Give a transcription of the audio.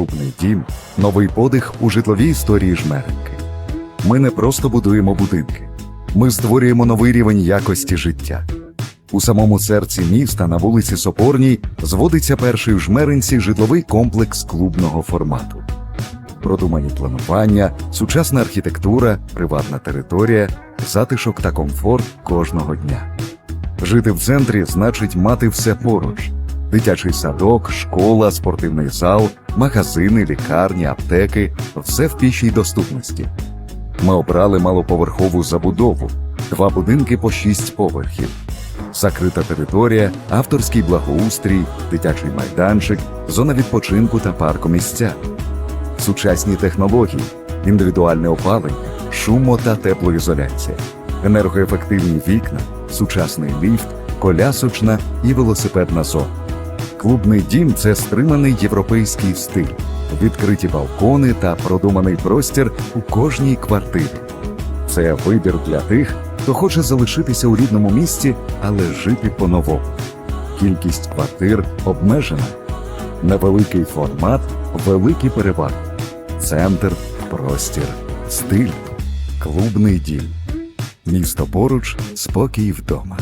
Клубний дім новий подих у житловій історії жмеренки. Ми не просто будуємо будинки, ми створюємо новий рівень якості життя. У самому серці міста на вулиці Сопорній зводиться перший в жмеринці житловий комплекс клубного формату. Продумані планування, сучасна архітектура, приватна територія, затишок та комфорт кожного дня. Жити в центрі значить мати все поруч: дитячий садок, школа, спортивний зал, магазини, лікарні, аптеки все в пішій доступності. Ми обрали малоповерхову забудову, два будинки по шість поверхів, закрита територія, авторський благоустрій, дитячий майданчик, зона відпочинку та паркомісця, сучасні технології, індивідуальне опалення, шумо та теплоізоляція, енергоефективні вікна, сучасний ліфт, колясочна і велосипедна зона. Клубний дім це стриманий європейський стиль, відкриті балкони та продуманий простір у кожній квартирі. Це вибір для тих, хто хоче залишитися у рідному місті, але жити по-новому. Кількість квартир обмежена. Невеликий формат, великі переваги. Центр, простір, стиль. Клубний дім. Місто поруч, спокій вдома.